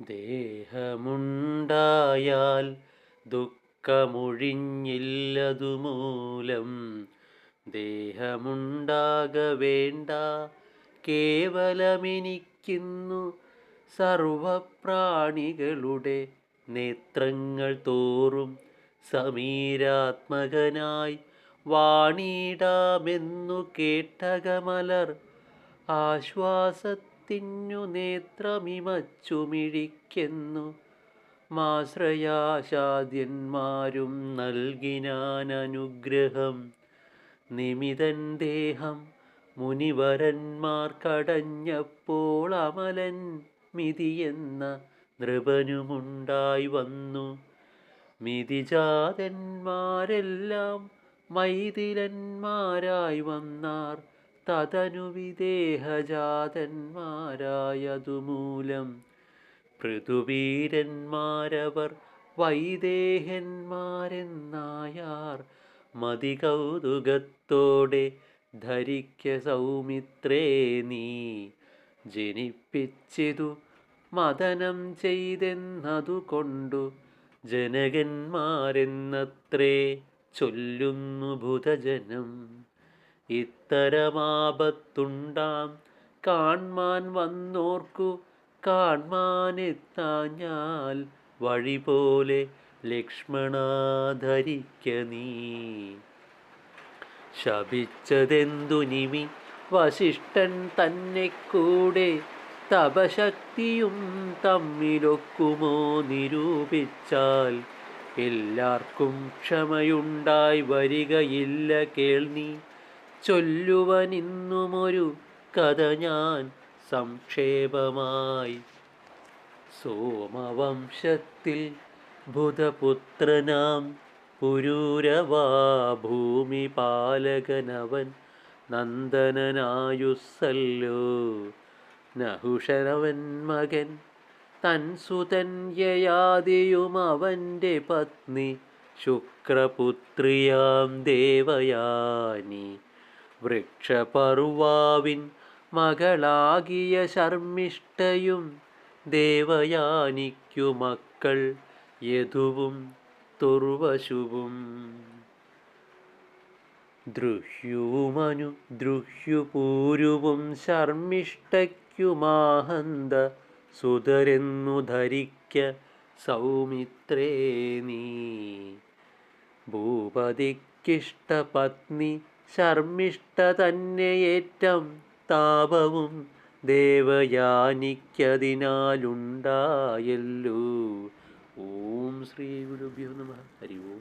ദേഹമുണ്ടായാൽ ദുഃഖമൊഴിഞ്ഞില്ലതുമൂലം ദേഹമുണ്ടാക വേണ്ട കേവലമെനിക്കുന്നു സർവപ്രാണികളുടെ നേത്രങ്ങൾ തോറും സമീരാത്മകനായി വാണിടാമെന്നു കേട്ടകമലർ ആശ്വാസത്തിനു നേത്രമിമച്ചുമിഴിക്കെന്നു. മാശ്രയാശാദ്യന്മാരും നൽകിനാൻ അനുഗ്രഹം നിമിതൻ ദേഹം മുനിവരന്മാർ കടഞ്ഞപ്പോൾ അമലൻ മിതിയെന്ന നൃപനുമുണ്ടായി വന്നു മിതിജാതന്മാരെല്ലാം മൈതിലന്മാരായി വന്നാർ. തതനു വിദേഹജാതന്മാരായതുമൂലം പൃഥുവീരന്മാരവർ വൈദേഹന്മാരെന്നായാർ മതി കൗതുകത്തോടെ ധരിക്ക സൗമിത്രേ നീ. ജനിപ്പിച്ചിതു മദനം ചെയ്തെന്നതുകൊണ്ടു ജനകന്മാരെന്നത്രേ ചൊല്ലുന്നു ബുധജനം ഇത്തരമാപത്തുണ്ടാം. കാൺമാൻ വന്നോർക്കു കാൺമാനെത്താഞ്ഞാൽ വഴി പോലെ ലക്ഷ്മണാധരിക്ക നീ. ശപിച്ചതെന്തു നിമി? വശിഷ്ഠൻ തന്നെ കൂടെ തപശക്തിയും തമ്മിലൊക്കുമോ നിരൂപിച്ചാൽ? എല്ലാവർക്കും ക്ഷമയുണ്ടായി വരികയില്ല കേൾനി ചൊല്ലുവനിന്നുമൊരു കഥ ഞാൻ സംക്ഷേപമായി. സോമവംശത്തിൽ ബുധപുത്രനാം പുരൂരവാ ഭൂമിപാലകനവൻ നന്ദനനായുസ്സല്ലോ. നഹുഷരവൻ മകൻ തൻ അവന്റെ പത്നി ശുക്രപുത്രിയാം ദേവയാനി. വൃക്ഷപർവാവിൻ മകളാകിയ ശർമ്മിഷ്ഠയും ദേവയാനിക്കു മക്കൾ യദുവും തുർവശുവും ദൃഹ്യുമനു ദ്രുഹ്യുപൂരുവും ശർമ്മിഷ്ഠയ്ക്കുമാഹന്ത സുതരെന്നു ധരിക്ക സൗമിത്രേ നീ. ഭൂപതിക്കിഷ്ടപത്നി ശർമ്മിഷ്ഠ തന്നെയേറ്റം താപവും ദേവയാനിക്കതിനാലുണ്ടായല്ലോ. ഓം ശ്രീ ഗുരുഭ്യോ നമ. ഹരി ഓം.